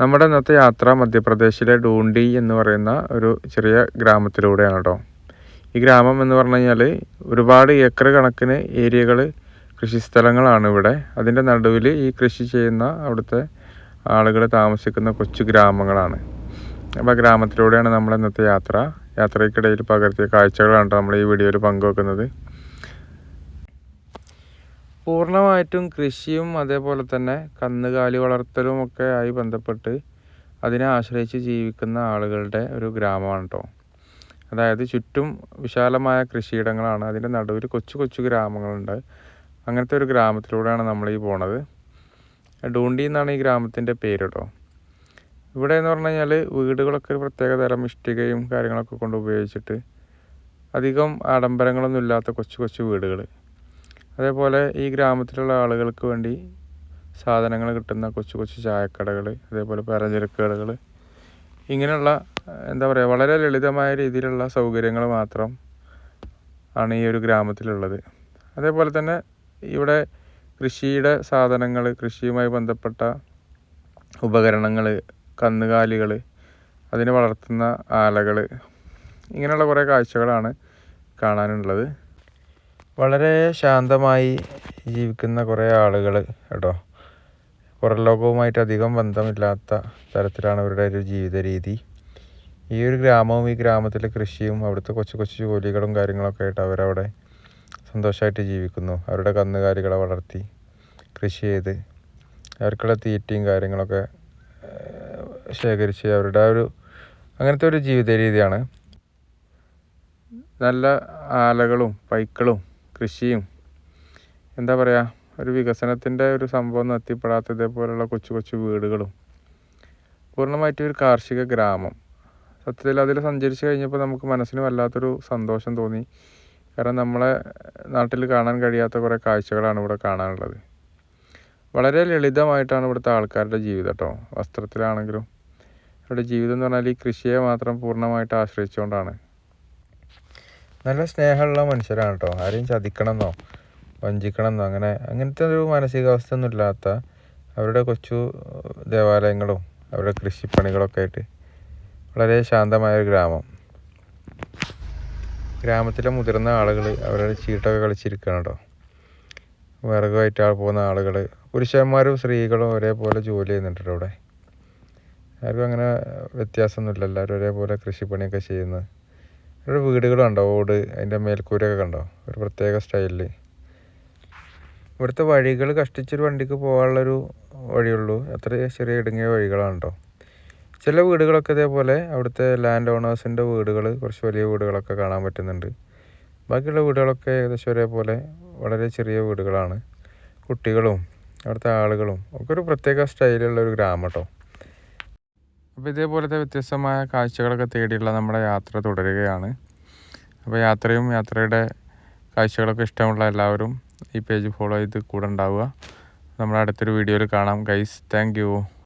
നമ്മുടെ ഇന്നത്തെ യാത്ര മധ്യപ്രദേശിലെ ഡൂണ്ടി എന്ന് പറയുന്ന ഒരു ചെറിയ ഗ്രാമത്തിലൂടെയാണ് കേട്ടോ ഈ ഗ്രാമം എന്ന് പറഞ്ഞു കഴിഞ്ഞാൽ ഒരുപാട് ഏക്കർ കണക്കിന് ഏരിയകൾ കൃഷിസ്ഥലങ്ങളാണ് ഇവിടെ. അതിന്റെ നടുവിൽ ഈ കൃഷി ചെയ്യുന്ന അവിടുത്തെ ആളുകൾ താമസിക്കുന്ന കൊച്ചു ഗ്രാമങ്ങളാണ്. അപ്പോൾ ഗ്രാമത്തിലൂടെയാണ് നമ്മൾ ഇന്നത്തെ യാത്ര. യാത്രയ്ക്കിടയിൽ പകർത്തിയ കാഴ്ചകളാണ് നമ്മൾ ഈ വീഡിയോയിൽ പങ്കുവെക്കുന്നത്. പൂർണമായിട്ടും കൃഷിയും അതേപോലെ തന്നെ കന്നുകാലി വളർത്തലും ഒക്കെ ആയി ബന്ധപ്പെട്ട് അതിനെ ആശ്രയിച്ച് ജീവിക്കുന്ന ആളുകളുടെ ഒരു ഗ്രാമമാണ് കേട്ടോ അതായത് ചുറ്റും വിശാലമായ കൃഷിയിടങ്ങളാണ്. അതിന്റെ നടുവിൽ കൊച്ചു കൊച്ചു ഗ്രാമങ്ങളുണ്ട്. അങ്ങനത്തെ ഒരു ഗ്രാമത്തിലൂടെയാണ് നമ്മൾ ഈ പോണത്. ഡൂണ്ടി എന്നാണ് ഈ ഗ്രാമത്തിന്റെ പേര് കേട്ടോ ഇവിടെ എന്ന് പറഞ്ഞു കഴിഞ്ഞാൽ വീടുകളൊക്കെ ഒരു പ്രത്യേക തരം ഇഷ്ടികയും കാര്യങ്ങളൊക്കെ കൊണ്ട് ഉപയോഗിച്ചിട്ട് അധികം ആഡംബരങ്ങളൊന്നും ഇല്ലാത്ത കൊച്ചു കൊച്ചു വീടുകൾ അതേപോലെ ഈ ഗ്രാമത്തിലുള്ള ആളുകൾക്ക് വേണ്ടി സാധനങ്ങൾ കിട്ടുന്ന കൊച്ചു കൊച്ചു ചായക്കടകൾ അതേപോലെ പലചരക്ക് കടകൾ ഇങ്ങനെയുള്ള എന്താ പറയുക വളരെ ലളിതമായ രീതിയിലുള്ള സൗകര്യങ്ങൾ മാത്രം ആണ് ഈ ഒരു ഗ്രാമത്തിലുള്ളത്. അതേപോലെ തന്നെ ഇവിടെ കൃഷിയുടെ സാധനങ്ങൾ കൃഷിയുമായി ബന്ധപ്പെട്ട ഉപകരണങ്ങൾ കന്നുകാലികൾ അതിനെ വളർത്തുന്ന ആലകൾ ഇങ്ങനെയുള്ള കുറേ കാഴ്ചകളാണ് കാണാനുള്ളത്. വളരെ ശാന്തമായി ജീവിക്കുന്ന കുറേ ആളുകൾ കേട്ടോ. പുറം ലോകവുമായിട്ട് അധികം ബന്ധമില്ലാത്ത തരത്തിലാണ് അവരുടെ ഒരു ജീവിത രീതി. ഈ ഒരു ഗ്രാമവും ഈ ഗ്രാമത്തിലെ കൃഷിയും അവിടുത്തെ കൊച്ചു കൊച്ചു ജോലികളും കാര്യങ്ങളൊക്കെ ആയിട്ട് അവരവിടെ സന്തോഷമായിട്ട് ജീവിക്കുന്നു. അവരുടെ കന്നുകാലികളെ വളർത്തി കൃഷി ചെയ്ത് അവർക്കുള്ള തീറ്റയും കാര്യങ്ങളൊക്കെ ശേഖരിച്ച് അവരുടെ ഒരു അങ്ങനത്തെ ഒരു ജീവിത രീതിയാണ്. നല്ല ആലകളും പൈക്കളും കൃഷിയും എന്താ പറയുക ഒരു വികസനത്തിന്റെ ഒരു സംഭവം എത്തിപ്പെടാത്ത ഇതേപോലെയുള്ള കൊച്ചു കൊച്ചു വീടുകളും പൂർണമായിട്ടും ഒരു കാർഷിക ഗ്രാമം. സത്യത്തിൽ അതിൽ സഞ്ചരിച്ച് കഴിഞ്ഞപ്പോൾ നമുക്ക് മനസ്സിന് വല്ലാത്തൊരു സന്തോഷം തോന്നി. കാരണം നമ്മളെ നാട്ടിൽ കാണാൻ കഴിയാത്ത കുറേ കാഴ്ചകളാണ് ഇവിടെ കാണാനുള്ളത്. വളരെ ലളിതമായിട്ടാണ് ഇവിടുത്തെ ആൾക്കാരുടെ ജീവിതം കേട്ടോ. വസ്ത്രത്തിലാണെങ്കിലും അവരുടെ ജീവിതം എന്ന് പറഞ്ഞാൽ ഈ കൃഷിയെ മാത്രം പൂർണമായിട്ട് ആശ്രയിച്ചുകൊണ്ടാണ്. നല്ല സ്നേഹമുള്ള മനുഷ്യരാണ് കേട്ടോ ആരെയും ചതിക്കണമെന്നോ വഞ്ചിക്കണമെന്നോ അങ്ങനെ അങ്ങനത്തെ ഒരു മാനസികാവസ്ഥ ഒന്നും ഇല്ലാത്ത അവരുടെ കൊച്ചു ദേവാലയങ്ങളും അവരുടെ കൃഷിപ്പണികളൊക്കെ ആയിട്ട് വളരെ ശാന്തമായ ഒരു ഗ്രാമം. ഗ്രാമത്തിലെ മുതിർന്ന ആളുകൾ അവരുടെ ചീട്ടൊക്കെ കളിച്ചിരിക്കുകയാണ് കേട്ടോ വിറകുമായിട്ട് ആൾ പോകുന്ന ആളുകൾ പുരുഷന്മാരും സ്ത്രീകളും ഒരേപോലെ ജോലി ചെയ്യുന്നുണ്ട് അവിടെ. ആർക്കും അങ്ങനെ വ്യത്യാസമൊന്നുമില്ല. എല്ലാവരും ഒരേപോലെ കൃഷിപ്പണിയൊക്കെ ചെയ്യുന്നത് ഇവിടെ വീടുകൾ കണ്ടോ? ഓട് അതിന്റെ മേൽക്കൂരയൊക്കെ കണ്ടോ? ഒരു പ്രത്യേക സ്റ്റൈലിൽ ഇവിടുത്തെ വഴികൾ കഷ്ടിച്ചൊരു വണ്ടിക്ക് പോകാനുള്ളൊരു വഴിയുള്ളൂ. അത്ര ചെറിയ ഇടുങ്ങിയ വഴികളാണ് ചില വീടുകളൊക്കെ ഇതേപോലെ അവിടുത്തെ ലാൻഡ് ഓണേഴ്സിന്റെ വീടുകൾ കുറച്ച് വലിയ വീടുകളൊക്കെ കാണാൻ പറ്റുന്നുണ്ട്. ബാക്കിയുള്ള വീടുകളൊക്കെ ഏകദേശം ഒരേപോലെ വളരെ ചെറിയ വീടുകളാണ്. കുട്ടികളും അവിടുത്തെ ആളുകളും ഒക്കെ ഒരു പ്രത്യേക സ്റ്റൈലുള്ള ഒരു ഗ്രാമം കേട്ടോ. അപ്പോൾ ഇതേപോലത്തെ വ്യത്യസ്തമായ കാഴ്ചകളൊക്കെ തേടിയുള്ള നമ്മുടെ യാത്ര തുടരുകയാണ്. അപ്പോൾ യാത്രയും യാത്രയുടെ കാഴ്ചകളൊക്കെ ഇഷ്ടമുള്ള എല്ലാവരും ഈ പേജ് ഫോളോ ചെയ്ത് കൂടെ ഉണ്ടാവുക. നമ്മുടെ അടുത്തൊരു വീഡിയോയിൽ കാണാം. Guys thank